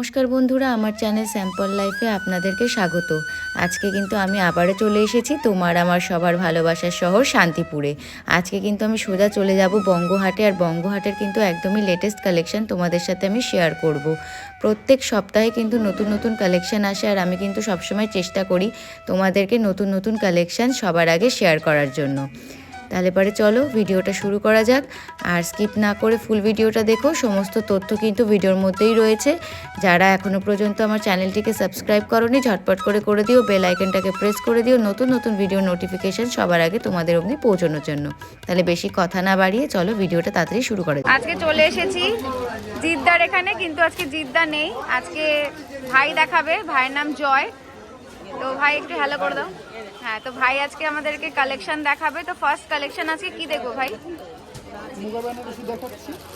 নমস্কার বন্ধুরা, আমার চ্যানেল স্যাম্পল লাইফে আপনাদেরকে স্বাগত। আজকে কিন্তু আমি আবারও চলে এসেছি তোমার আমার সবার ভালোবাসার শহর শান্তিপুরে। আজকে কিন্তু আমি সোজা চলে যাব বঙ্গহাটে, আর বঙ্গহাটের কিন্তু একদমই লেটেস্ট কালেকশন তোমাদের সাথে আমি শেয়ার করব। প্রত্যেক সপ্তাহে কিন্তু নতুন নতুন কালেকশন আসে, আর আমি কিন্তু সবসময় চেষ্টা করি তোমাদেরকে নতুন নতুন কালেকশন সবার আগে শেয়ার করার জন্য। তাহলে পরে চলো ভিডিওটা শুরু করা যাক। আর স্কিপ না করে ফুল ভিডিওটা দেখো। সমস্ত তথ্য কিন্তু ভিডিওর মধ্যেই রয়েছে। যারা এখনও পর্যন্ত আমার চ্যানেলটিকে সাবস্ক্রাইব করনি, ঝটপট করে করে দিও। বেল আইকনটাকে প্রেস করে দিও। নতুন নতুন ভিডিও নোটিফিকেশন সবার আগে তোমাদের অবধি পৌঁছানোর জন্য। তাহলে বেশি কথা না বাড়িয়ে চলো ভিডিওটা তাড়াতাড়ি শুরু করে আজকে চলে এসেছি জিদ্দার এখানে, কিন্তু আজকে জিদ্দা নেই। আজকে ভাই দেখাবে। ভাইয়ের নাম জয়। তো ভাই, একটু হ্যালো করে দাও। হ্যাঁ তো ভাই আজকে আমাদেরকে কালেকশন দেখাবে। তো ফার্স্ট কালেকশন আজকে কি দেখব ভাই?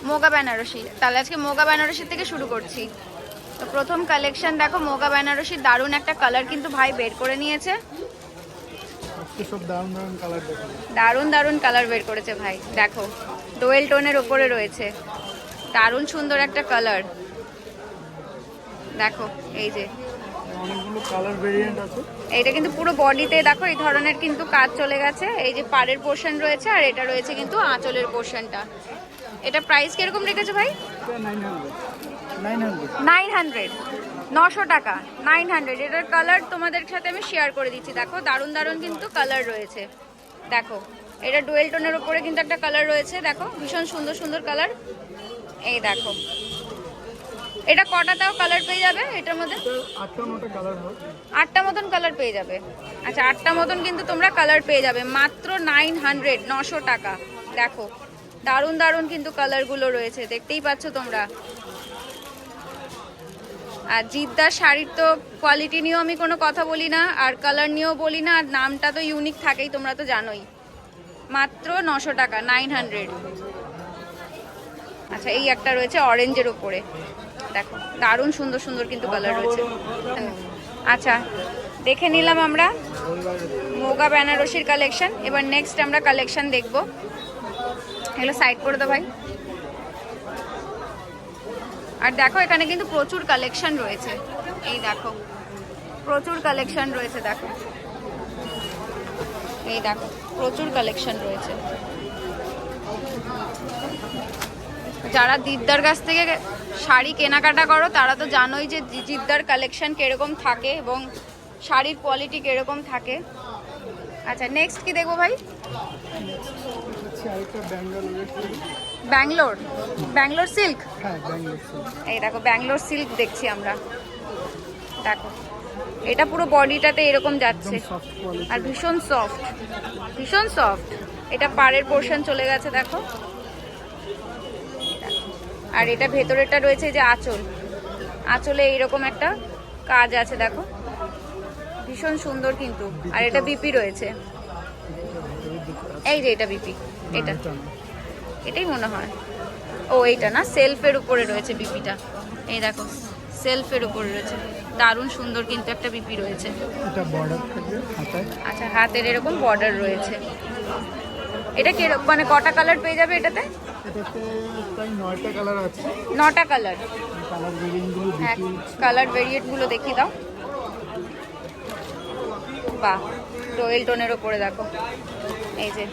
মুগা বেনারসি তাহলে আজকে মোগা বেনারসি থেকে শুরু করছি। তো প্রথম কালেকশন দেখো মোগা বেনারসির দারুণ একটা কালার কিন্তু ভাই বের করে নিয়েছে। দারুণ দারুণ কালার বের করেছে ভাই। দেখো ডোয়েল টোনের ওপরে রয়েছে। দারুণ সুন্দর একটা কালার দেখো এই যে অনেকগুলো কালার ভেরিয়েন্ট আছে। এইটা কিন্তু পুরো বডিতে দেখো এই ধরনের কিন্তু কাজ চলে গেছে। এই যে পাড়ের পোর্শন রয়েছে আর এটা রয়েছে কিন্তু আঁচলের পোর্শনটা এটা প্রাইস কীরকম রেখেছো ভাই? এটা নাইন হান্ড্রেড নশো টাকা। নাইন হান্ড্রেড এটার কালার তোমাদের সাথে আমি শেয়ার করে দিচ্ছি। দেখো দারুণ দারুণ কিন্তু কালার রয়েছে। দেখো এটা ডুয়েল টোনের ওপরে কিন্তু একটা কালার রয়েছে। দেখো ভীষণ সুন্দর সুন্দর কালার এই দেখো। এটা কটাটাও কালার পেয়ে যাবে? এটার মধ্যে? আটটা নটা কালার আটটা মতন কালার পেয়ে যাবে। আচ্ছা আটটা মতন কিন্তু তোমরা কালার পেয়ে যাবে। মাত্র নাইন হান্ড্রেড নশো টাকা। দেখো দারুণ দারুণ কিন্তু কালারগুলো রয়েছে। দেখতেই পাচ্ছ তোমরা। আর জিদ্দার শাড়ির তো কোয়ালিটি নিয়েও আমি কোনো কথা বলি না আর কালার নিয়েও বলি না আর নামটা তো ইউনিক থাকেই তোমরা তো জানোই। মাত্র নশো টাকা নাইন হান্ড্রেড আচ্ছা এই একটা রয়েছে অরেঞ্জের ওপরে দেখো, দারুণ সুন্দর সুন্দর কিন্তু কালার রয়েছে। আচ্ছা দেখে নিলাম আমরা মোগা বেনারসির কালেকশন এবার নেক্সট আমরা কালেকশন দেখব। এগুলো সাইড করে দাও ভাই। আর দেখো, এখানে কিন্তু প্রচুর কালেকশন রয়েছে। এই দেখো, প্রচুর কালেকশন রয়েছে, দেখো। এই দেখো, প্রচুর কালেকশন রয়েছে। যারা দিদার কাছ থেকে শাড়ি কেনাকাটা করো তারা তো জানোই যে জিদ্দার কালেকশন কীরকম থাকে এবং শাড়ির কোয়ালিটি কীরকম থাকে। আচ্ছা নেক্সট কি দেখব ভাই। ব্যাঙ্গলোর। ব্যাঙ্গলোর সিল্ক। এই দেখো ব্যাঙ্গলোর সিল্ক দেখছি আমরা। দেখো এটা পুরো বডিটাতে এরকম যাচ্ছে। আর ভীষণ সফট ভীষণ সফট এটা পাড়ের পোর্শন চলে গেছে দেখো। আর এটা ভেতরেটা রয়েছে যে আঁচল। আঁচলে এইরকম একটা কাজ আছে দেখো। ভীষণ সুন্দর কিন্তু। আর এটা বিপি রয়েছে। এই যে এটা বিপি এটা। এটাই মনে হয়। ও এইটা না? সেলফের উপরে রয়েছে বিপিটা। এই দেখো সেলফের উপরে রয়েছে। দারুণ সুন্দর কিন্তু একটা বিপি রয়েছে। এটা বর্ডার আচ্ছা হাতের এরকম বর্ডার রয়েছে। এটা কি মানে কটা কালার পেয়ে যাবে এটাতে? এটাতে প্রায় কালার আছে। কালার কালার ভেরিয়েন্টগুলো দেখি কালার ভেরিয়েন্টগুলো দেখিয়ে দাও। বাহ রয়েল টোনের ওপরে দেখো। এই যে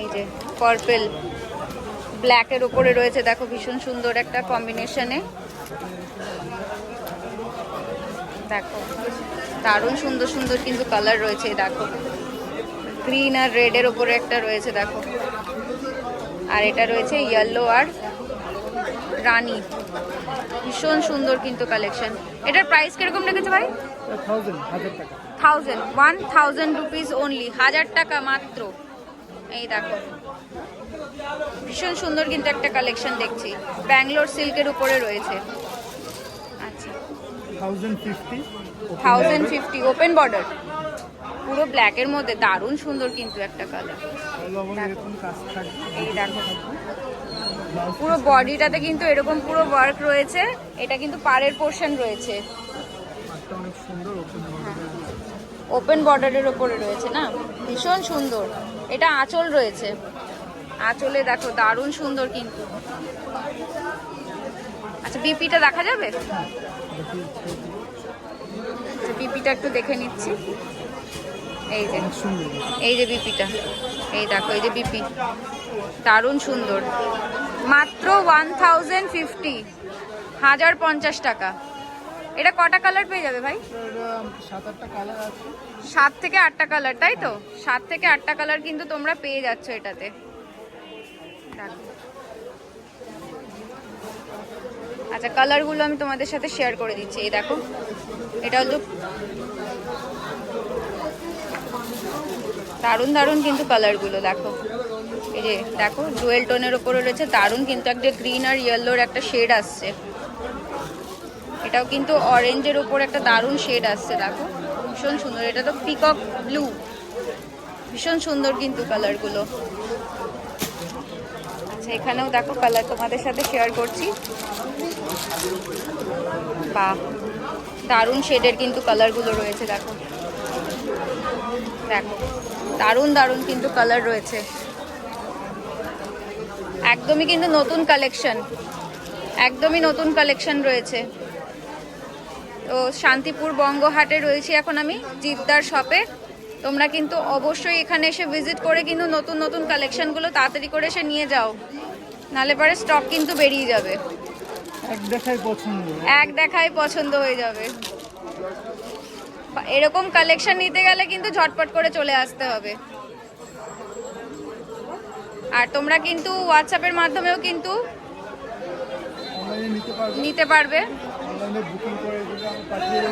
এই যে পার্পেল ব্ল্যাকের ওপরে রয়েছে দেখো ভীষণ সুন্দর একটা কম্বিনেশনে দেখো দারুণ সুন্দর সুন্দর কিন্তু কালার রয়েছে দেখো। গ্রিন আর রেডের ওপরে একটা রয়েছে দেখো। আর এটা রয়েছে ইয়েলো আর রানি। ভীষণ সুন্দর কিন্তু কালেকশন এটার প্রাইস কীরকম রেখেছে ভাই? Thousand one thousand rupees only হাজার টাকা মাত্র। এই দেখো। ভীষণ সুন্দর কিন্তু একটা কালেকশন দেখছি। ব্যাঙ্গালোর সিল্কের উপরে রয়েছে। আচ্ছা। থাউজেন্ড ফিফটি ওপেন বর্ডার পুরো ব্ল্যাকের মধ্যে দারুণ সুন্দর কিন্তু একটা কালার এই দেখো। পুরো বডিটাতে কিন্তু এরকম পুরো ওয়ার্ক রয়েছে। এটা কিন্তু পাড়ের পোর্শন রয়েছে। ওপেন বর্ডার ওপেন বর্ডারের ওপরে রয়েছে না? ভীষণ সুন্দর। এটা আঁচল রয়েছে। আঁচলে দেখো দারুণ সুন্দর কিন্তু। আচ্ছা বিপিটা দেখা যাবে? দেখি। বিপিটা একটু দেখে নিচ্ছি। এই যে এই যে বিপিটা, এই দেখো, এই যে বিপি। দারুণ সুন্দর। মাত্র ওয়ান থাউজেন্ড ফিফটি হাজার পঞ্চাশ টাকা। এটা কটা কালার পেয়ে যাবে ভাই? সাত থেকে আটটা কালার তাই তো? সাত থেকে আটটা কালার কিন্তু তোমরা পেয়ে যাচ্ছ এটাতে। আচ্ছা কালারগুলো আমি তোমাদের সাথে শেয়ার করে দিচ্ছি, এই দেখো। এটা হলো দারুণ দারুণ কিন্তু কালারগুলো দেখো। এই যে, দেখো ডুয়েল টোনের ওপরে রয়েছে, দারুণ কিন্তু একটা গ্রিন আর ইয়েলোর একটা শেড আসছে। এটাও কিন্তু অরেঞ্জের ওপর একটা দারুণ শেড আসছে, দেখো। ভীষণ সুন্দর, এটা তো পিকক ব্লু ভীষণ সুন্দর কিন্তু কালারগুলো আচ্ছা এখানেও দেখো কালার তোমাদের সাথে শেয়ার করছি। বাহ, দারুণ শেডের কিন্তু কালারগুলো রয়েছে, দেখো। দেখো। দারুণ দারুণ কিন্তু কালার রয়েছে। একদমই কিন্তু নতুন কালেকশন একদমই নতুন কালেকশন রয়েছে। তো শান্তিপুর বঙ্গহাটে রয়েছি এখন আমি জিদ্দার শপে তোমরা কিন্তু অবশ্যই এখানে এসে ভিজিট করে কিন্তু নতুন নতুন কালেকশনগুলো তাড়াতাড়ি করে এসে নিয়ে যাও। নালে পরে স্টক কিন্তু বেরিয়ে যাবে। এক দেখাই পছন্দ। এক দেখায় পছন্দ হয়ে যাবে। এরকম কালেকশন নিতে গেলে কিন্তু ঝটপট করে চলে আসতে হবে। আর তোমরা কিন্তু হোয়াটসঅ্যাপের মাধ্যমেও কিন্তু নিতে পারবে।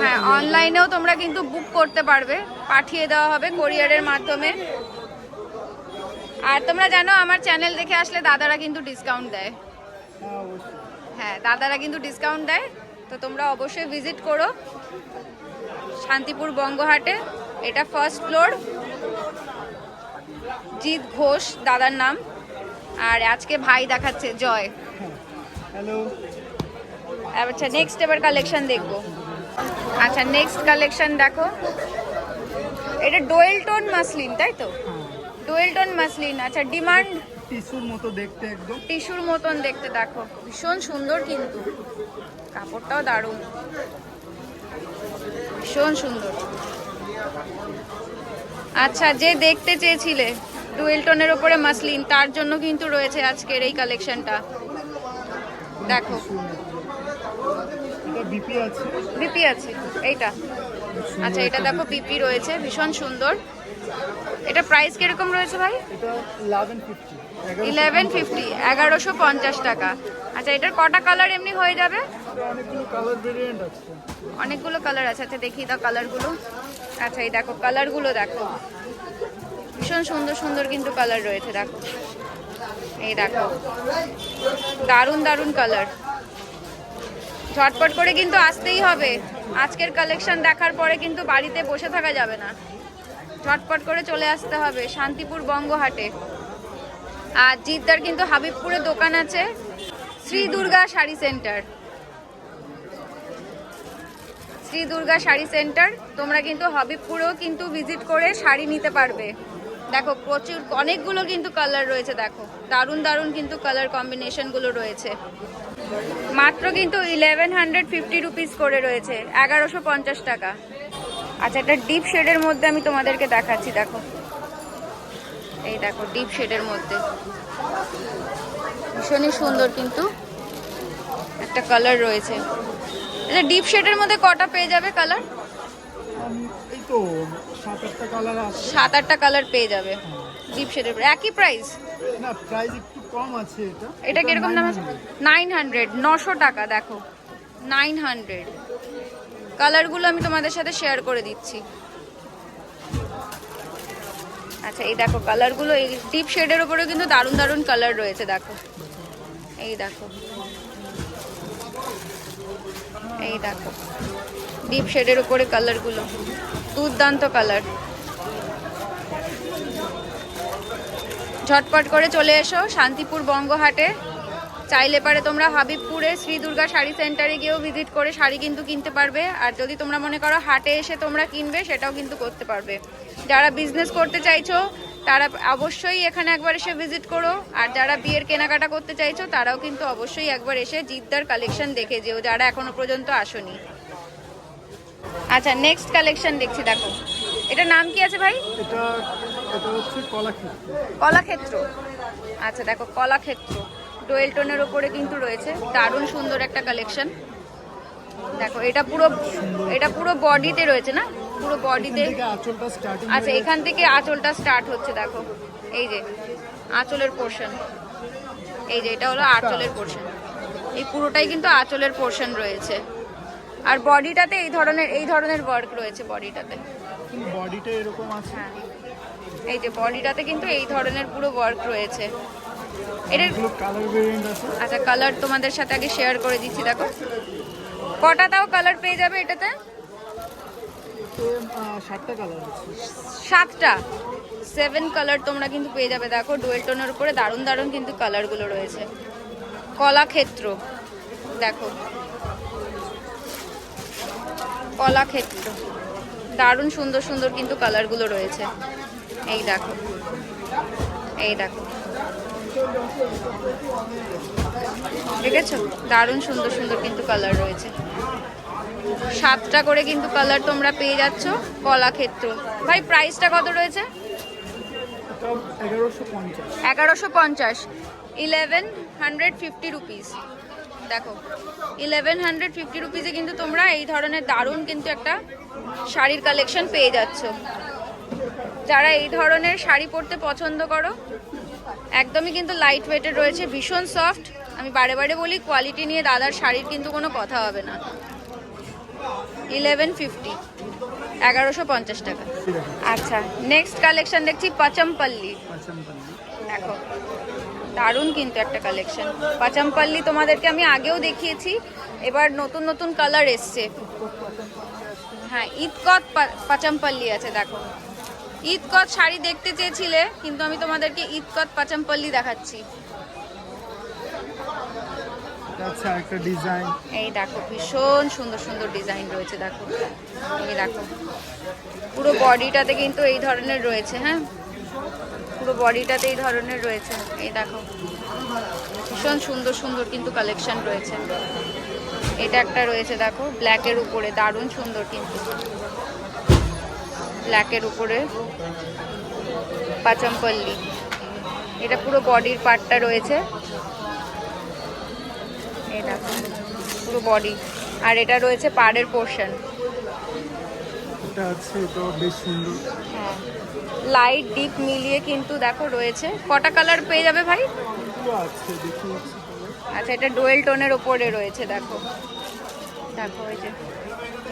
হ্যাঁ অনলাইনেও তোমরা কিন্তু বুক করতে পারবে। পাঠিয়ে দেওয়া হবে কোরিয়ারের মাধ্যমে। আর তোমরা জানো, আমার চ্যানেল দেখে আসলে দাদারা কিন্তু ডিসকাউন্ট দেয়। হ্যাঁ দাদারা কিন্তু ডিসকাউন্ট দেয়। তো তোমরা অবশ্যই ভিজিট করো। শান্তিপুর বঙ্গহাটে এটা ফার্স্ট ফ্লোর জিৎ ঘোষ দাদার নাম। আর আজকে ভাই দেখাচ্ছে জয়। হ্যালো আচ্ছা নেক্সট এবার কালেকশন দেখব। আচ্ছা নেক্সট কালেকশন দেখো। এটা ডোয়েল টোন মাসলিন তাই তো? ডোয়েল টোন মাসলিন আচ্ছা ডিমান্ড টিস্যুর মতো দেখতে একদম। টিস্যুর মতন দেখতে দেখো। ভীষণ সুন্দর কিন্তু। কাপড়টাও দারুণ। ভীষণ সুন্দর। আচ্ছা যে দেখতে চেয়েছিলে ডুয়েল টোনের ওপরে মাসলিন তার জন্য কিন্তু রয়েছে আজকের এই কালেকশনটা। দেখো। বিপি আছে। বিপি আছে এইটা। আচ্ছা এটা দেখো পিপি রয়েছে ভীষণ সুন্দর। এটা প্রাইস কীরকম রয়েছে ভাই? ইলেভেন ফিফটি এগারোশো পঞ্চাশ টাকা। আচ্ছা এটার কটা কালার এমনি হয়ে যাবে? অনেকগুলো কালার আছে। আচ্ছা দেখি দাও কালারগুলো আচ্ছা এই দেখো কালারগুলো দেখো। ভীষণ সুন্দর সুন্দর কিন্তু কালার রয়েছে, দেখো। এই দেখো, দারুণ দারুণ কালার ঝটপট করে কিন্তু আসতেই হবে। আজকের কালেকশন দেখার পরে কিন্তু বাড়িতে বসে থাকা যাবে না। ঝটপট করে চলে আসতে হবে, শান্তিপুর বঙ্গহাটে। আর জিদ্দার কিন্তু হাবিবপুরে দোকান আছে, শ্রী দুর্গা শাড়ি সেন্টার শ্রী দুর্গা শাড়ি সেন্টার। তোমরা কিন্তু হবিবপুরেও কিন্তু ভিজিট করে শাড়ি নিতে পারবে। দেখো, প্রচুর, অনেকগুলো কিন্তু কালার রয়েছে, দেখো। দারুণ দারুণ কিন্তু কালার কম্বিনেশনগুলো রয়েছে। মাত্র কিন্তু ইলেভেন হান্ড্রেড ফিফটি রুপিস করে রয়েছে, এগারোশো পঞ্চাশ টাকা। আচ্ছা একটা ডিপ শেডের মধ্যে আমি তোমাদেরকে দেখাচ্ছি, দেখো। এই দেখো ডিপ শেডের মধ্যে। ভীষণই সুন্দর কিন্তু একটা কালার রয়েছে। এটা ডিপ শেডের মধ্যে কটা পেয়ে যাবে কালার এই তো সাত আটটা কালার আছে। সাত আটটা কালার পেয়ে যাবে। ডিপ শেডের একই প্রাইস না প্রাইস একটু কম আছে এটা। এটা কীরকম দাম আছে? নাইন হান্ড্রেড নশো টাকা দেখো। নাইন হান্ড্রেড কালারগুলো আমি তোমাদের সাথে শেয়ার করে দিচ্ছি। আচ্ছা এই দেখো কালারগুলো এই ডিপ শেডের উপরেও কিন্তু দারুণ দারুণ কালার রয়েছে দেখো। এই দেখো। এই দেখো ডিপ শেডের উপরে কালারগুলো দুর্দান্ত কালার ঝটপট করে চলে এসো শান্তিপুর বঙ্গহাটে। চাইলে পারে তোমরা হাবিবপুরে শ্রী দুর্গা শাড়ি সেন্টারে গিয়েও ভিজিট করে শাড়ি কিন্তু কিনতে পারবে। আর যদি তোমরা মনে করো হাটে এসে তোমরা কিনবে, সেটাও কিন্তু করতে পারবে। যারা বিজনেস করতে চাইছো তারা অবশ্যই এখানে একবার এসে ভিজিট করো। আর যারা বিয়ের কেনাকাটা করতে চাইছো তারাও কিন্তু অবশ্যই একবার এসে জিদ্দার কালেকশন দেখে যেও যারা এখনও পর্যন্ত আসনি। আচ্ছা নেক্সট কালেকশন দেখছি দেখো। এটা নাম কি আছে ভাই? এটা এটা হচ্ছে কলাক্ষী কলাক্ষেত্র। আচ্ছা দেখো কলাক্ষেত্র। ডোয়েল টোনের ওপরে কিন্তু রয়েছে। দারুণ সুন্দর একটা কালেকশন দেখো এটা পুরো এটা পুরো বডিতে রয়েছে না? পুরো বডিতে আচ্ছা এখান থেকে আঁচলটা স্টার্ট হচ্ছে দেখো। এই যে আঁচলের পোর্শন এই যে এটা হলো আঁচলের পোর্শন এই পুরোটাই কিন্তু আঁচলের পোর্শন রয়েছে। আর বডিটাতে এই ধরনের এই ধরনের ওয়ার্ক রয়েছে বডিটাতে বডিটা এরকম আছে? হ্যাঁ। এই যে বডিটাতে কিন্তু এই ধরনের পুরো ওয়ার্ক রয়েছে। এটার কালার ভেরিয়েন্ট আছে। আচ্ছা কালার তোমাদের সাথে আগে শেয়ার করে দিচ্ছি দেখো। কটা তাও কালার পেয়ে যাবে এটাতে? সাতটা সেভেন কালার তোমরা কিন্তু পেয়ে যাবে। দেখো ডুয়েল টোনের উপরে দারুণ দারুণ কিন্তু কালারগুলো রয়েছে। কলাক্ষেত্র। দেখো। কলাক্ষেত্র। দারুণ সুন্দর সুন্দর কিন্তু কালারগুলো রয়েছে। এই দেখো। এই দেখো। দেখেছ? দারুণ সুন্দর সুন্দর কিন্তু কালার রয়েছে। সাতটা করে কিন্তু কালার তোমরা পেয়ে যাচ্ছ, কলাক্ষেত্র। ভাই প্রাইসটা কত রয়েছে? এগারোশো পঞ্চাশ। ইলেভেন হান্ড্রেড ফিফটি রুপিস দেখো ইলেভেন হান্ড্রেড ফিফটি রুপিসে কিন্তু তোমরা এই ধরনের দারুণ কিন্তু একটা শাড়ির কালেকশন পেয়ে যাচ্ছ। যারা এই ধরনের শাড়ি পরতে পছন্দ করো, একদমই কিন্তু লাইট ওয়েটের রয়েছে, ভীষণ সফট আমি বারে বারে বলি কোয়ালিটি নিয়ে দাদার শাড়ির কিন্তু কোনো কথা হবে না। Eleven fifty. এগারোশো পঞ্চাশ টাকা। আচ্ছা নেক্সট কালেকশন দেখছি পাচমপল্লি। দেখো দারুণ কিন্তু একটা কালেকশন পাচামপাল্লি তোমাদেরকে আমি আগেও দেখিয়েছি এবার নতুন নতুন কালার এসছে। হ্যাঁ ঈদকত পাচামপাল্লি আছে দেখো। ঈদকত শাড়ি দেখতে চেয়েছিলে কিন্তু আমি তোমাদেরকে ঈদকত পাচামপাল্লি দেখাচ্ছি। এটা হচ্ছে ডিজাইন। এই দেখো, ভীষণ সুন্দর সুন্দর ডিজাইন রয়েছে, দেখো। এই দেখো, পুরো বডিটাতে কিন্তু এই ধরনের রয়েছে হ্যাঁ? পুরো বডিটাতে এই ধরনের রয়েছে, এই দেখো। ভীষণ সুন্দর সুন্দর কিন্তু কালেকশন রয়েছে। এটা একটা রয়েছে, দেখো, ব্ল্যাকের উপরে, দারুণ সুন্দর কিন্তু। ব্ল্যাকের উপরে পাচমপল্লি। এটা পুরো বডির পার্টটা রয়েছে। দেখো পুরো বডি আর এটা রয়েছে পাড়ের পোর্শন এটা আছে এটা বেশ সুন্দর। হ্যাঁ। লাইট ডিপ মিলিয়ে কিন্তু দেখো রয়েছে। কটা কালার পেয়ে যাবে ভাই? আছে দেখি আচ্ছা এটা ডোয়েল টোনের ওপরে রয়েছে দেখো। দেখো এই যে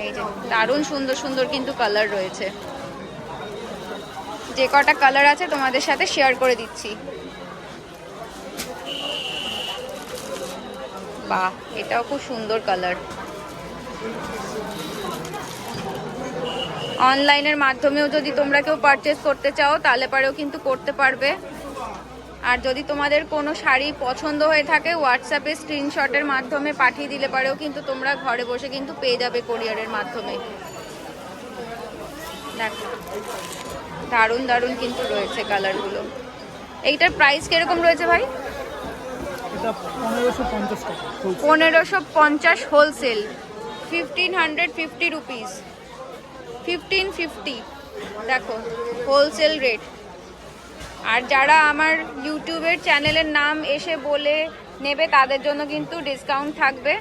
এই যে দারুণ সুন্দর সুন্দর কিন্তু কালার রয়েছে। যে কটা কালার আছে তোমাদের সাথে শেয়ার করে দিচ্ছি। বাহ, এটাও খুব সুন্দর কালার অনলাইনের মাধ্যমেও যদি তোমরা কেউ পারচেস করতে চাও, তাহলে পারেও কিন্তু করতে পারবে। আর যদি তোমাদের কোনো শাড়ি পছন্দ হয়ে থাকে হোয়াটসঅ্যাপে স্ক্রিনশটের মাধ্যমে পাঠিয়ে দিলে পারেও কিন্তু তোমরা ঘরে বসে কিন্তু পেয়ে যাবে কোরিয়ারের মাধ্যমে। দেখো, দারুণ দারুণ কিন্তু রয়েছে কালারগুলো এইটার প্রাইস কীরকম রয়েছে ভাই? পনেরোশো পঞ্চাশ wholesale fifteen hundred fifty rupees fifteen fifty দেখো হোলসেল রেট আর যারা আমার ইউটিউবের চ্যানেলের নাম এসে বলে নেবে, তাদের জন্য কিন্তু ডিসকাউন্ট থাকবে।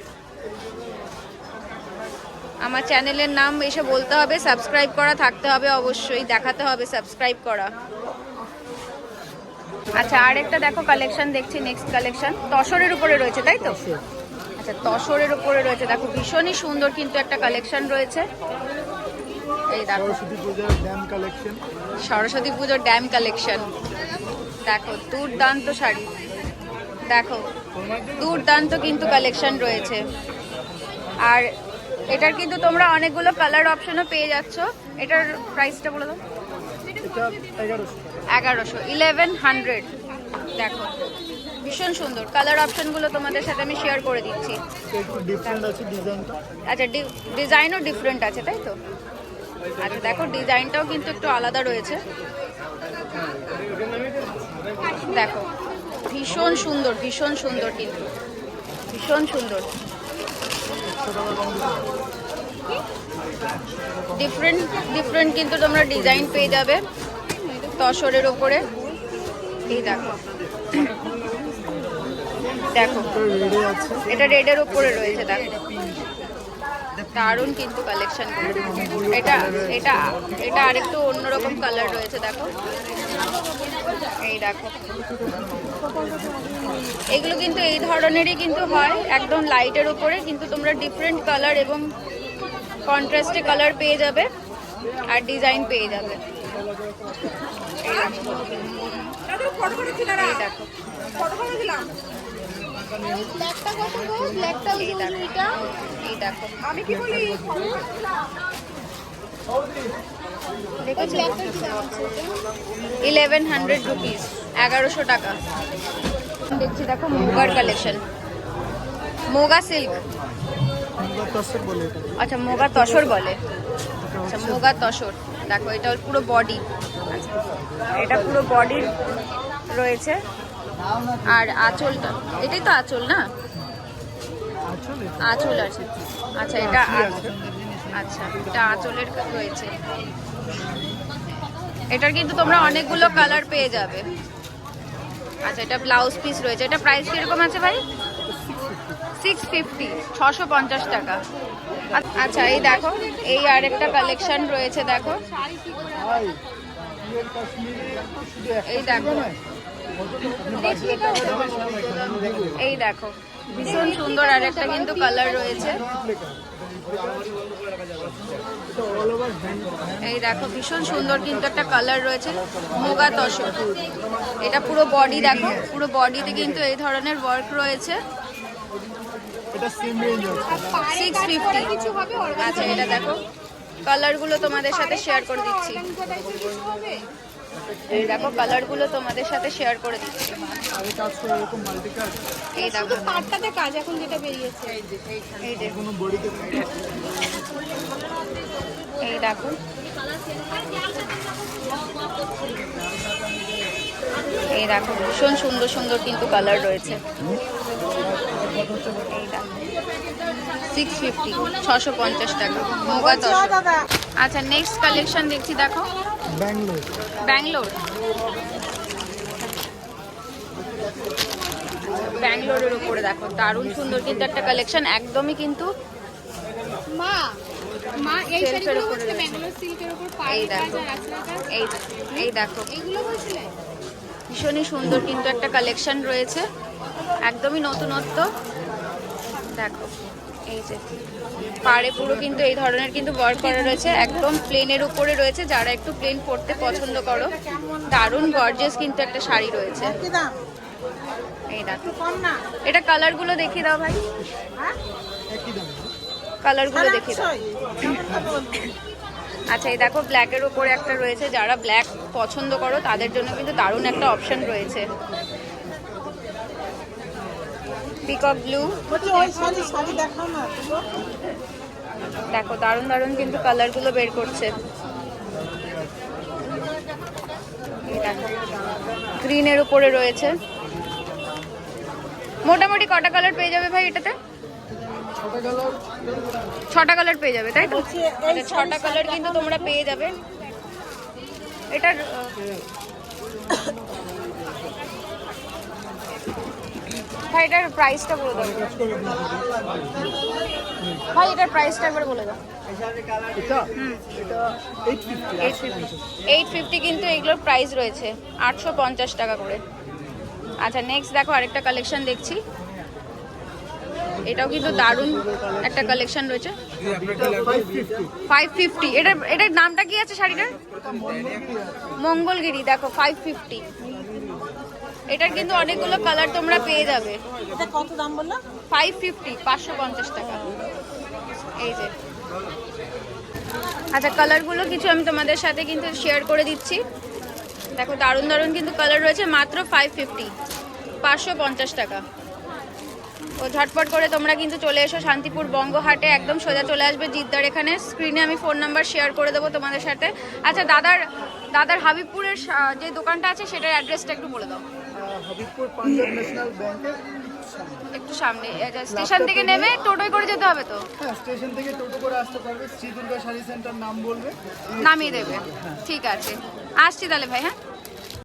আমার চ্যানেলের নাম এসে বলতে হবে সাবস্ক্রাইব করা থাকতে হবে অবশ্যই, দেখাতে হবে সাবস্ক্রাইব করা। আচ্ছা আরেকটা দেখো কালেকশন দেখছি নেক্সট কালেকশন তসরের উপরে রয়েছে তাই তো? আচ্ছা তসরের উপরে রয়েছে। দেখো ভীষণই সুন্দর কিন্তু একটা কালেকশন রয়েছে। এই দেখো। সরস্বতী পূজার ড্যাম কালেকশন দেখো দুর্দান্ত শাড়ি। দেখো দুর্দান্ত কিন্তু কালেকশন রয়েছে। আর এটার কিন্তু তোমরা অনেকগুলো কালার অপশনও পেয়ে যাচ্ছ। এটার প্রাইসটা বলে দাও। এগারোশো ইলেভেন হান্ড্রেড দেখো ভীষণ সুন্দর। কালার অপশনগুলো তোমাদের সাথে আমি শেয়ার করে দিচ্ছি। আচ্ছা ডিজাইনও ডিফারেন্ট আছে তাই তো? আচ্ছা দেখো ডিজাইনটাও কিন্তু একটু আলাদা রয়েছে। দেখো ভীষণ সুন্দর ভীষণ সুন্দর কিন্তু। ভীষণ সুন্দর। ডিফারেন্ট ডিফারেন্ট কিন্তু তোমরা ডিজাইন পেয়ে যাবে। তসরের ওপরে এই দেখো। দেখো। এটা রেডের উপরে রয়েছে, দেখো। দারুণ কিন্তু কালেকশন এটা এটা এটা আরেকটু অন্যরকম কালার রয়েছে, দেখো। এই দেখো। এগুলো কিন্তু এই ধরনেরই কিন্তু হয়, একদম লাইটের উপরে, কিন্তু তোমরা ডিফারেন্ট কালার এবং কন্ট্রাস্টে কালার পেয়ে যাবে আর ডিজাইন পেয়ে যাবে। এই দেখো। আমি কি বলি? ইলেভেন হান্ড্রেড রুপিস এগারোশো টাকা। দেখছি দেখো মোগার কালেকশন মোগা সিল্ক আচ্ছা মোগা তসর বলে। আচ্ছা মোগা তসর। দেখো এটা পুরো বডি এটা পুরো বডির রয়েছে। আর আঁচলটা এটাই তো আঁচল না? আঁচল আছে। আচ্ছা এটা আচ্ছা এটা আঁচলের রয়েছে। এটার কিন্তু তোমরা অনেকগুলো কালার পেয়ে যাবে। আচ্ছা এটা ব্লাউজ পিস রয়েছে। এটা প্রাইস কীরকম আছে ভাই? সিক্স ফিফটি ছশো পঞ্চাশ টাকা। আচ্ছা এই দেখো এই আরেকটা কালেকশন রয়েছে দেখো। এই দেখো। এই দেখো। ভীষণ সুন্দর আরেকটা কিন্তু কালার রয়েছে। এই দেখো ভীষণ সুন্দর কিন্তু একটা কালার রয়েছে মুগা তসর। এটা পুরো বডি দেখো পুরো বডিতে কিন্তু এই ধরনের ওয়ার্ক রয়েছে। আচ্ছা এটা দেখো। কালারগুলো তোমাদের সাথে শেয়ার করে দিচ্ছি। এই দেখো কালারগুলো তোমাদের সাথে শেয়ার করে দিচ্ছি। এই দেখো। পাটটাতে কাজ এখন যেটা বেরিয়েছে। এই যে এই দেখো। এই দেখো ভীষণ সুন্দর সুন্দর কিন্তু কালার রয়েছে। এই দেখো সিক্স ফিফটি ছশো পঞ্চাশ টাকা মোগা দশ আচ্ছা নেক্সট কালেকশন দেখছি দেখো। ব্যাঙ্গালোর। ব্যাঙ্গালোর। ব্যাঙ্গালোরের উপরে দেখো দারুণ সুন্দর কিন্তু একটা কালেকশন একদমই কিন্তু মা মা এই শাড়িগুলো উপরে বলছিলে সিল্কের উপর এই কাজ দেখো আর আছে কাজ এই এই দেখো। এগুলো বলছিলে? ভীষণই সুন্দর কিন্তু একটা কালেকশন রয়েছে। একদমই নতুনত্ব। দেখো এই যে পাড়ে পুরো কিন্তু এই ধরনের কিন্তু ওয়ার্ক করা রয়েছে। একদম প্লেনের উপরে রয়েছে। যারা একটু প্লেন পরতে পছন্দ করো দারুণ গর্জেস কিন্তু একটা শাড়ি রয়েছে। এই দেখো এটা কালারগুলো দেখিয়ে দাও ভাই। কালারগুলো দেখিয়ে দাও। আচ্ছা এই দেখো ব্ল্যাকের উপরে একটা রয়েছে। যারা ব্ল্যাক পছন্দ করো তাদের জন্য কিন্তু দারুণ একটা অপশন রয়েছে। পিকক ব্লু দেখো দারুণ দারুণ কিন্তু কালারগুলো বের করছে। গ্রিনের উপরে রয়েছে। মোটামুটি কটা কালার পেয়ে যাবে ভাই এটাতে? ছোট কালার ছটা কালার পেয়ে যাবে তাই তো? আচ্ছা, ছটা কালার কিন্তু তোমরা পেয়ে যাবে। এটার ভাই এটার প্রাইসটা বলে দাও। ভাই এটার প্রাইসটা একবার বলে দাও। এইট ফিফটি এইট কিন্তু এগুলোর প্রাইস রয়েছে আটশো পঞ্চাশ টাকা করে। আচ্ছা নেক্সট দেখো আরেকটা কালেকশন দেখছি। এটাও কিন্তু দারুণ একটা কালেকশন রয়েছে। ফাইভ ফিফটি ফাইভ এটার এটার নামটা কি আছে শাড়িটার? মঙ্গলগিরি দেখো ফাইভ ফিফটি এটার কিন্তু অনেকগুলো কালার তোমরা পেয়ে যাবে। এটা কত দাম বলল? ফাইভ ফিফটি পাঁচশো পঞ্চাশ টাকা। এই যে। আচ্ছা কালারগুলো কিছু আমি তোমাদের সাথে কিন্তু শেয়ার করে দিচ্ছি। দেখো দারুণ দারুণ কিন্তু কালার রয়েছে মাত্র ফাইভ ফিফটি পাঁচশো পঞ্চাশ টাকা। তো ঝটপট করে তোমরা কিন্তু চলে এসো শান্তিপুর বঙ্গহাটে। একদম সোজা চলে আসবে জিদ্দার এখানে। স্ক্রিনে আমি ফোন নাম্বার শেয়ার করে দেবো তোমাদের সাথে। আচ্ছা দাদার দাদার হাবিবপুরের যে দোকানটা আছে সেটার অ্যাড্রেসটা একটু বলে দাও। হবিবপুর পাঞ্জাব ন্যাশনাল ব্যাংকের একটু সামনে স্টেশন থেকে নেমে টোটোয় করে যেতে হবে তো? হ্যাঁ স্টেশন থেকে টোটো করে আসতে পারবে। শ্রী দুর্গা শাড়ি সেন্টার নাম বলবে। নামিয়ে দেবে। ঠিক আছে। আসছি তাহলে ভাই হ্যাঁ?